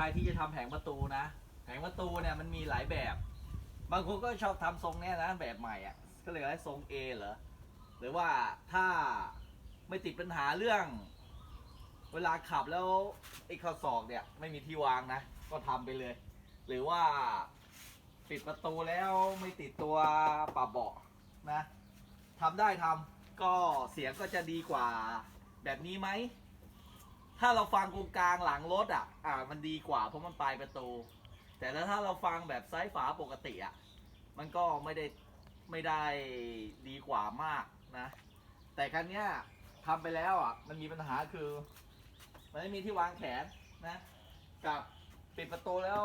รที่จะทำแผงประตูนะ แผงประตูเนี่ยมันมีหลายแบบ บางคนก็ชอบทำทรงเนี้ยนะแบบใหม่อะก็เลยให้ทรง A เหรอหรือว่าถ้าไม่ติดปัญหาเรื่อง เวลาขับแล้วไอ้ข้อศอกเนี่ยไม่มีที่วางนะ ก็ทำไปเลย หรือว่าปิดประตูแล้วไม่ติดตัวปรับเบาะนะทำได้ทำก็เสียงก็จะดีกว่าแบบนี้ไหม ถ้าเราฟังตรงกลางหลังรถอะ อ่า มันดีกว่าเพราะมันปลายประตู แต่แล้วถ้าเราฟังแบบซ้ายฝาปกติอะ มันก็ไม่ได้ไม่ได้ดีกว่ามากนะ แต่ครั้นี้ยทำไปแล้วอะ มันมีปัญหาคือ มันไม่มีที่วางแขนนะ กับปิดประตูแล้ว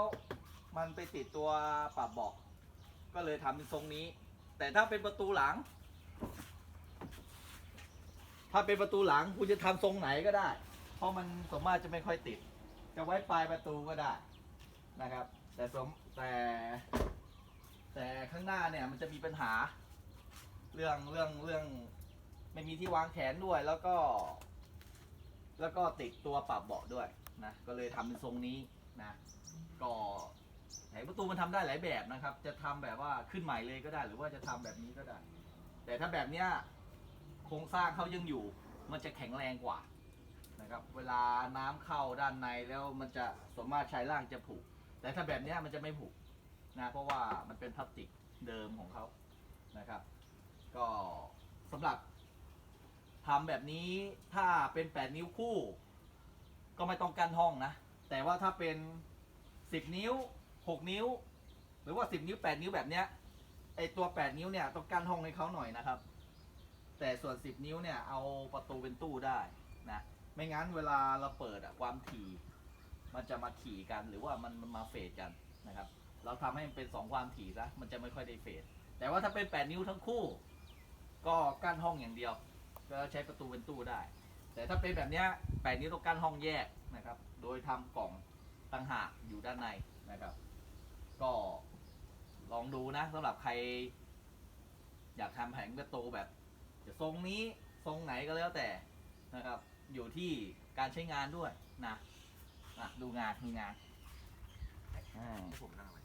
มันไปติดตัวปรับเบาะก็เลยทำเป็นทรงนี้ แต่ถ้าเป็นประตูหลัง ถ้าเป็นประตูหลังคุณจะทำทรงไหนก็ได้ ราะมันสมมากจะไม่ค่อยติด จะไว้ปลายประตูก็ได้นะครับ แต่สมแต่ แต่ข้างหน้าเนี่ยมันจะมีปัญหา เรื่องเรื่องเรื่องไม่มีที่วางแขนด้วยแล้วก็ แล้วก็ติดตัวปรับเบาะด้วยนะก็เลยทำเป็นทรงนี้นะก็แผงประตูมันทำได้หลายแบบนะครับ จะทำแบบว่าขึ้นใหม่เลยก็ได้ หรือว่าจะทำแบบนี้ก็ได้ แต่ถ้าแบบเนี้ยโครงสร้างเขายังอยู่ มันจะแข็งแรงกว่า นะครับ เวลาน้ำเข้าด้านในแล้วมันจะสามารถใช้ล่างจะผุแต่ถ้าแบบเนี้ยมันจะไม่ผุนะเพราะว่ามันเป็นพลาสติกเดิมของเขานะครับ ก็สำหรับทำแบบนี้ถ้าเป็น 8 นิ้วคู่ ก็ไม่ต้องกั้นห้องนะ แต่ว่าถ้าเป็น 10 นิ้ว 6 นิ้ว หรือว่า 10 นิ้ว 8 นิ้วแบบเนี้ยไอตัว 8 นิ้วเนี่ยต้องกั้นห้องให้เขาหน่อยนะครับ แต่ส่วน 10 นิ้วเนี่ยเอาประตูเป็นตู้ได้นะ ไม่งั้นเวลาเราเปิดอะความถี่มันจะมาขี่กันหรือว่ามันมันมาเฟดกันนะครับ เราทำให้มันเป็น 2 ความถี่ซะมันจะไม่ค่อยได้เฟดแต่ว่าถ้าเป็น 8 นิ้วทั้งคู่ ก็กั้นห้องอย่างเดียว ก็ใช้ประตูเป็นตู้ได้ แต่ถ้าเป็นแบบเนี้ยแปดนิ้วต้องกั้นห้องแยกนะครับ โดยทำกล่องต่างหากอยู่ด้านในนะครับ ก็ลองดูนะสำหรับใคร อยากทำแผงประตูแบบ จะทรงนี้ทรงไหนก็แล้วแต่นะครับ อยู่ที่การใช้งานด้วยนะอะดูงานดูงานอ่า ผมนั่งอะไร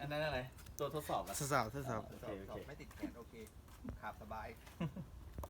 อันนั้นอะไร ตัวทดสอบเหรอทดสอบทดสอบโอเคโอเค ไม่ติดแขนโอเคขับสบาย